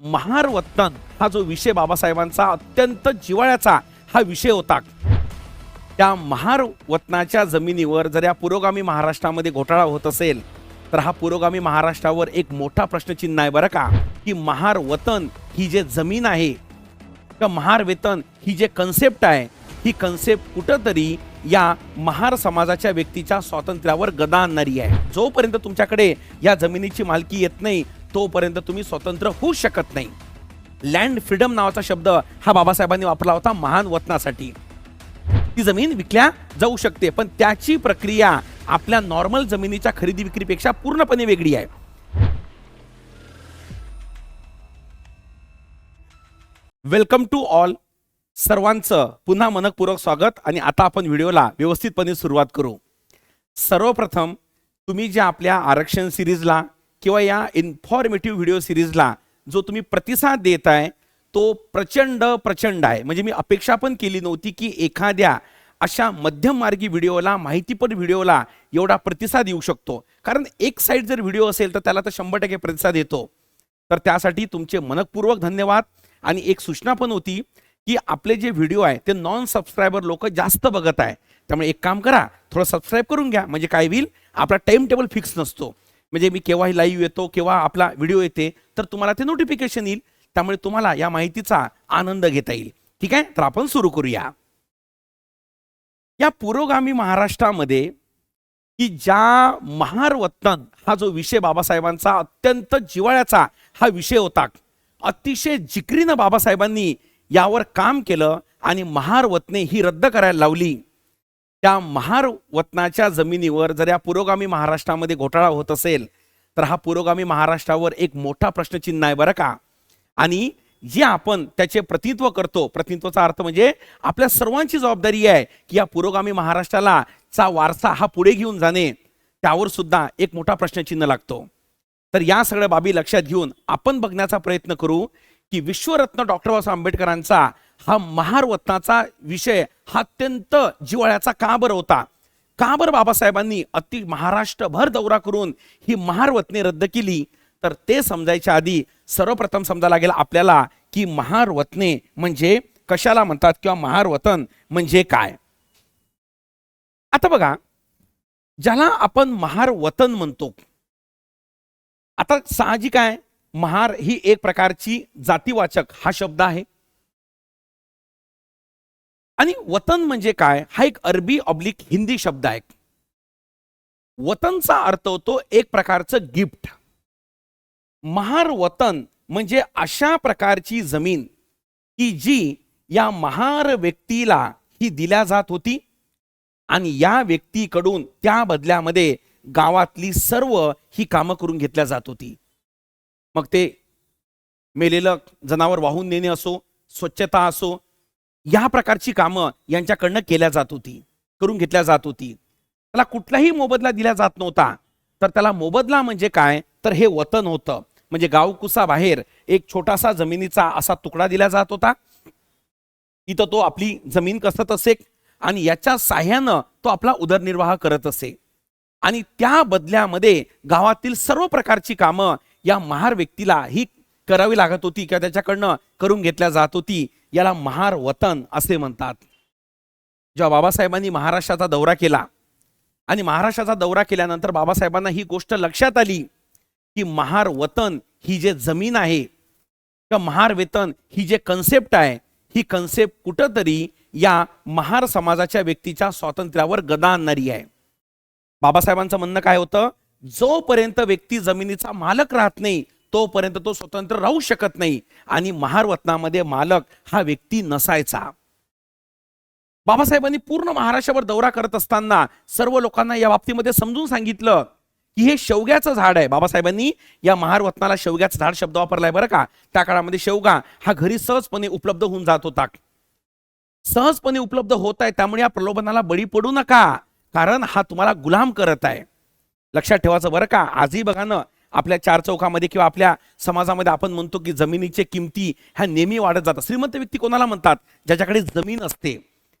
महार वतन हा जो विषय बाबासाहेबांचा अत्यंत जिव्हाळ्याचा हा विषय होता. त्या महार वतनाच्या जमिनीवर जर या पुरोगामी महाराष्ट्रामध्ये घोटाळा होत असेल तर हा पुरोगामी महाराष्ट्रावर एक मोठा प्रश्नचिन्ह आहे बरं का की महार वतन ही जे जमीन आहे किंवा महार वेतन ही जे कन्सेप्ट आहे ही कन्सेप्ट कुठंतरी या महार समाजाच्या व्यक्तीच्या स्वातंत्र्यावर गदा आणणारी आहे. जोपर्यंत तुमच्याकडे या जमिनीची मालकी येत नाही तोपर्यंत तुम्ही स्वतंत्र होऊ शकत नाही. लँड फ्रीडम नावाचा शब्द हा बाबासाहेबांनी वापरला होता महान वतनासाठी. ती जमीन विकल्या जाऊ शकते पण त्याची प्रक्रिया आपल्या नॉर्मल जमिनीच्या खरेदी विक्रीपेक्षा पूर्णपणे वेगळी आहे. वेलकम टू ऑल सर्वांचं पुन्हा मनकपूर्वक स्वागत आणि आता आपण व्हिडिओला व्यवस्थितपणे सुरुवात करू. सर्वप्रथम तुम्ही ज्या आपल्या आरक्षण सिरीजला किंवा या इन्फॉर्मेटिव्ह व्हिडिओ सिरीजला जो तुम्ही प्रतिसाद देत आहे तो प्रचंड प्रचंड आहे. म्हणजे मी अपेक्षा पण केली नव्हती की एखाद्या अशा मध्यममार्गी व्हिडिओला माहितीपट व्हिडिओला एवढा प्रतिसाद येऊ शकतो. कारण एक साईड जर व्हिडिओ असेल तर त्याला तर शंभर टक्के प्रतिसाद येतो. तर त्यासाठी तुमचे मनपूर्वक धन्यवाद. आणि एक सूचना पण होती की आपले जे व्हिडिओ आहे ते नॉन सबस्क्रायबर लोक जास्त बघत आहे. त्यामुळे एक काम करा थोडं सबस्क्राईब करून घ्या. म्हणजे काय होईल आपला टाइम टेबल फिक्स नसतो. म्हणजे मी केव्हाही लाईव्ह येतो केव्हा आपला व्हिडिओ येते तर तुम्हाला ते नोटिफिकेशन येईल. त्यामुळे तुम्हाला या माहितीचा आनंद घेता येईल. ठीक आहे? तर आपण सुरू करूया. या पुरोगामी महाराष्ट्रामध्ये की ज्या महारवत्तन हा जो विषय बाबासाहेबांचा अत्यंत जिव्हाळ्याचा हा विषय होता अतिशय जिकरीनं बाबासाहेबांनी यावर काम केलं आणि महारवत्ने ही रद्द करायला लावली. त्या महार वतनाच्या जमिनीवर जर या पुरोगामी महाराष्ट्रामध्ये घोटाळा होत असेल तर हा पुरोगामी महाराष्ट्रावर एक मोठा प्रश्नचिन्ह आहे बरं का. आणि जे आपण त्याचे प्रतित्व करतो प्रतित्वाचा अर्थ म्हणजे आपल्या सर्वांची जबाबदारी आहे की या पुरोगामी महाराष्ट्राला चा वारसा हा पुढे घेऊन जाणे त्यावर सुद्धा एक मोठा प्रश्नचिन्ह लागतो. तर या सगळ्या बाबी लक्षात घेऊन आपण बघण्याचा प्रयत्न करू की विश्वरत्न डॉक्टर बाबासाहेब आंबेडकरांचा हा महारवतनाचा विषय हा अत्यंत जिव्हाळ्याचा का बरं होता. का बरं बाबासाहेबांनी अति महाराष्ट्रभर दौरा करून ही महारवत्ने रद्द केली. तर ते समजायच्या आधी सर्वप्रथम समजायला लागेल आपल्याला की महार म्हणजे कशाला म्हणतात किंवा महार वतन म्हणजे काय? आता बघा ज्याला आपण महार वतन म्हणतो आता साहजिक आहे महार ही एक प्रकारची जातीवाचक हा शब्द आहे. आणि वतन म्हणजे काय? हा एक अरबी ऑब्लिक हिंदी शब्द आहे. वतनचा अर्थ होतो एक प्रकारचं गिफ्ट. महार वतन म्हणजे अशा प्रकारची जमीन की जी या महार व्यक्तीला ही दिल्या जात होती आणि या व्यक्तीकडून त्या बदल्यामध्ये गावातली सर्व ही कामं करून घेतल्या जात होती. मग ते मेलेलं जनावर वाहून नेणे असो स्वच्छता असो या प्रकारची कामं यांच्याकडनं केल्या जात होती करून घेतल्या जात होती. त्याला कुठलाही मोबदला दिला जात नव्हता. तर त्याला मोबदला म्हणजे काय? तर हे वतन होतं. म्हणजे गावकुसा बाहेर एक छोटासा जमिनीचा असा तुकडा दिला जात होता. इथं तो आपली जमीन कसत असे आणि याच्या साह्यानं तो आपला उदरनिर्वाह करत असे. आणि त्या बदल्यामध्ये गावातील सर्व प्रकारची कामं या महार व्यक्तीला ही करावी लागत होती किंवा त्याच्याकडनं करून घेतल्या जात होती याला महार वतन असे म्हणतात. जेव्हा बाबासाहेबांनी महाराष्ट्राचा दौरा केला आणि महाराष्ट्राचा दौरा केल्यानंतर बाबासाहेबांना ही गोष्ट लक्षात आली की महार वतन ही जे जमीन आहे किंवा महार वेतन ही जे कन्सेप्ट आहे ही कन्सेप्ट कुठंतरी या महार समाजाच्या व्यक्तीच्या स्वातंत्र्यावर गदा आणणारी आहे. बाबासाहेबांचं म्हणणं काय होतं? जोपर्यंत व्यक्ती जमिनीचा मालक राहत नाही तोपर्यंत तो स्वतंत्र राहू शकत नाही. आणि महारवतनामध्ये मालक हा व्यक्ती नसायचा. बाबासाहेबांनी पूर्ण महाराष्ट्रावर दौरा करत असताना सर्व लोकांना या बाबतीमध्ये समजून सांगितलं की हे शेवग्याचं झाड आहे. बाबासाहेबांनी या महारवतनाला शेवग्याचं झाड शब्द वापरलाय बरं का? त्या काळामध्ये शेवगा हा घरी सहजपणे उपलब्ध होऊन जात होता. सहजपणे उपलब्ध होत आहे त्यामुळे या प्रलोभनाला बळी पडू नका. कारण हा तुम्हाला गुलाम करत आहे. लक्षात ठेवायचं बरं का? आजही बघा ना आपल्या चार चौकामध्ये किंवा आपल्या समाजामध्ये आपण म्हणतो की जमिनीचे किमती ह्या नेहमी वाढत जातात. श्रीमंत व्यक्ती कोणाला म्हणतात? ज्याच्याकडे जमीन असते.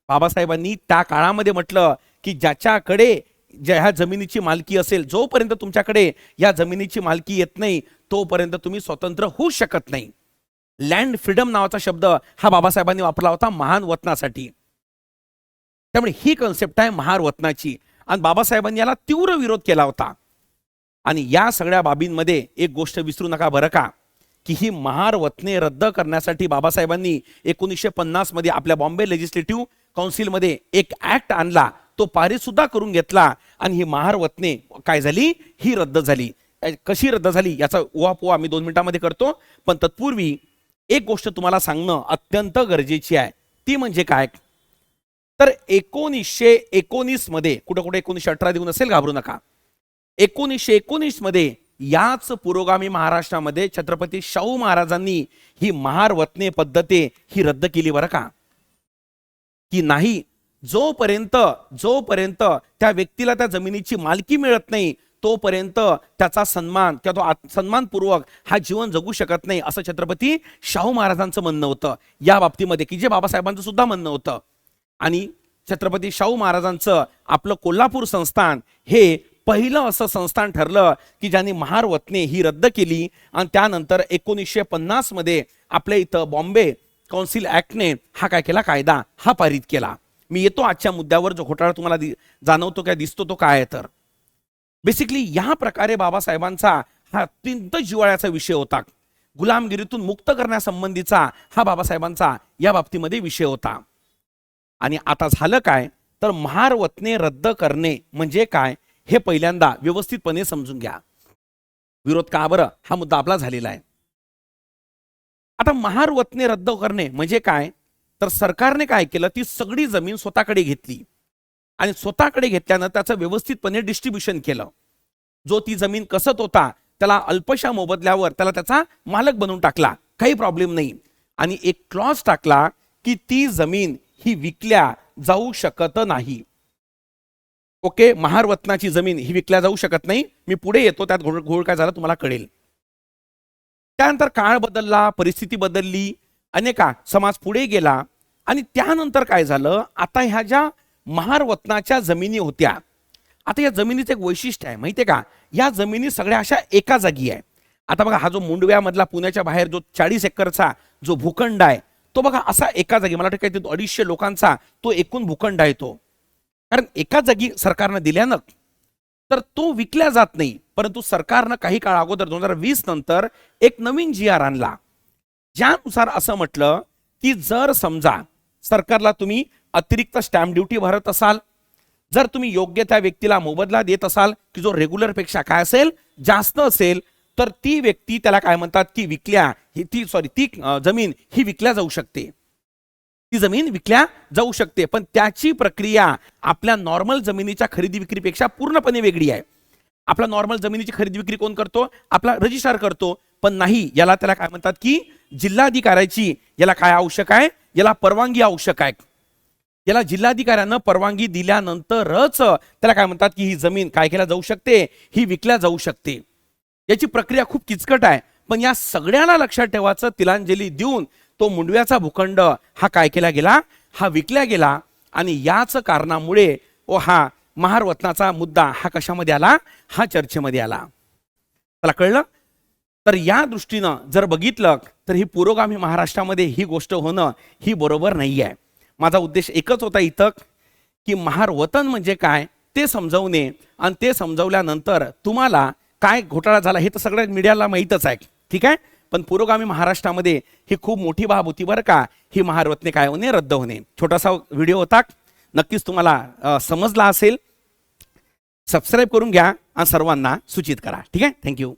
बाबासाहेबांनी त्या काळामध्ये म्हटलं की ज्याच्याकडे ज्या ह्या जमिनीची मालकी असेल जोपर्यंत तुमच्याकडे या जमिनीची मालकी येत नाही तोपर्यंत तुम्ही स्वतंत्र होऊ शकत नाही. लँड फ्रीडम नावाचा शब्द हा बाबासाहेबांनी वापरला होता महान वतनासाठी. त्यामुळे ही कन्सेप्ट आहे महार वतनाची. आणि बाबासाहेबांनी याला तीव्र विरोध केला होता. आणि या सगळ्या बाबींमध्ये एक गोष्ट विसरू नका बरं का की ही महार वतने रद्द करण्यासाठी बाबासाहेबांनी एकोणीसशे पन्नासमध्ये आपल्या बॉम्बे लेजिस्लेटिव्ह काउन्सिलमध्ये एक ऍक्ट आणला तो पारित सुद्धा करून घेतला आणि ही महार वतने काय झाली? ही रद्द झाली. कशी रद्द झाली याचा उहापोहा मी दोन मिनिटांमध्ये करतो पण तत्पूर्वी एक गोष्ट तुम्हाला सांगणं अत्यंत गरजेची आहे. ती म्हणजे काय? तर एकोणीसशे एकोणीसमध्ये कुठं कुठे एकोणीसशे अठरा देऊन असेल घाबरू नका. एकोणीसशे एकोणीसमध्ये याच पुरोगामी महाराष्ट्रामध्ये छत्रपती शाहू महाराजांनी ही महार वतने पद्धती ही रद्द केली बरं का? की नाही जोपर्यंत जोपर्यंत त्या व्यक्तीला त्या जमिनीची मालकी मिळत नाही तोपर्यंत त्याचा सन्मान किंवा तो सन्मानपूर्वक हा जीवन जगू शकत नाही असं छत्रपती शाहू महाराजांचं म्हणणं होतं. या बाबतीमध्ये की जे बाबासाहेबांचं सुद्धा म्हणणं होतं. आणि छत्रपती शाहू महाराजांचं आपलं कोल्हापूर संस्थान हे पहिलं असं संस्थान ठरलं की ज्यांनी महार वतने ही रद्द केली आणि त्यानंतर एकोणीसशे पन्नासमध्ये आपल्या इथं बॉम्बे कौन्सिल ऍक्टने हा काय केला? कायदा हा पारित केला. मी येतो आजच्या मुद्द्यावर जो घोटाळा तुम्हाला जाणवतो काय दिसतो तो काय तर. बेसिकली या प्रकारे बाबासाहेबांचा हा अत्यंत जिव्हाळ्याचा विषय होता. गुलामगिरीतून मुक्त करण्यासंबंधीचा हा बाबासाहेबांचा या बाबतीमध्ये विषय होता. आणि आता झालं काय? तर महार वतने रद्द करणे म्हणजे काय? हे पहिल्यांदा व्यवस्थितपणे समजून घ्या. विरोध का बरं? हा मुद्दा आपला झालेला आहे. आता महार वतने रद्द करणे म्हणजे काय? तर सरकारने काय केलं? ती सगळी जमीन स्वतःकडे घेतली. आणि स्वतःकडे घेतल्यानं त्याचं व्यवस्थितपणे डिस्ट्रीब्युशन केलं. जो ती जमीन कसत होता त्याला अल्पशा मोबदल्यावर त्याला त्याचा मालक बनवून टाकला. काही प्रॉब्लेम नाही. आणि एक क्लॉज टाकला की ती जमीन ही विकल्या जाऊ शकत नाही. ओके महारवतनाची जमीन ही विकल्या जाऊ शकत नाही मी पुढे येतो त्यात घोळ घोळ काय झाला तुम्हाला कळेल. त्यानंतर काळ बदलला परिस्थिती बदलली अनेका समाज पुढे गेला आणि त्यानंतर काय झालं आता ह्या ज्या महारवतनाच्या जमिनी होत्या आता या जमिनीचं एक वैशिष्ट्य आहे माहितीये का? या जमिनी सगळ्या अशा एका जागी आहे. आता बघा हा जो मुंडव्यामधला पुण्याच्या बाहेर जो चाळीस एकरचा जो भूखंड आहे तो बघा असा एका जागी मला वाटतं काय अडीचशे लोकांचा तो एकूण भूखंड आहे तो. कारण एका जागी सरकारनं दिल्यानं तर तो विकल्या जात नाही. परंतु सरकारनं काही काळ अगोदर दोन हजार वीस नंतर एक नवीन जी आर आणला. ज्यानुसार असं म्हटलं की जर समजा सरकारला तुम्ही अतिरिक्त स्टॅम्प ड्युटी भरत असाल जर तुम्ही योग्य त्या व्यक्तीला मोबदला देत असाल की जो रेग्युलरपेक्षा काय असेल जास्त असेल तर ती व्यक्ती त्याला काय म्हणतात की विकल्या ही ती सॉरी ती जमीन ही विकल्या जाऊ शकते. ती जमीन विकल्या जाऊ शकते पण त्याची प्रक्रिया आपल्या नॉर्मल जमिनीच्या खरेदी विक्रीपेक्षा पूर्णपणे वेगळी आहे. आपला नॉर्मल जमिनीची खरेदी विक्री कोण करतो? आपला रजिस्ट्रार करतो. पण नाही याला त्याला काय म्हणतात की जिल्हाधिकाऱ्याची याला काय आवश्यक आहे? याला परवानगी आवश्यक आहे. याला जिल्हाधिकाऱ्यानं परवानगी दिल्यानंतरच त्याला काय म्हणतात की ही जमीन काय केल्या जाऊ शकते? ही विकल्या जाऊ शकते. याची प्रक्रिया खूप किचकट आहे. पण या सगळ्याला लक्षात ठेवायचं तिलांजली देऊन तो मुंडव्याचा भूखंड हा काय केला गेला? हा विकला गेला आणि याच कारणामुळे ओ हा महारवतनाचा मुद्दा हा कशामध्ये आला? हा चर्चेमध्ये आला. त्याला कळलं? तर या दृष्टीनं जर बघितलं तर ही पुरोगामी महाराष्ट्रामध्ये ही गोष्ट होणं ही बरोबर नाही आहे माझा उद्देश एकच होता इथं की महारवतन म्हणजे काय ते समजवणे आणि ते समजवल्यानंतर तुम्हाला काय घोटाळा झाला हे तर सगळ्या मीडियाला माहीतच आहे. ठीक आहे? पण पुरोगामी महाराष्ट्रामध्ये ही खूप मोठी बाब होती बरं का. ही महारवतने काय होणे रद्द होणे. छोटासा व्हिडिओ होता. नक्कीच तुम्हाला समजला असेल. सबस्क्राईब करून घ्या आणि सर्वांना सूचित करा. ठीक आहे? थँक्यू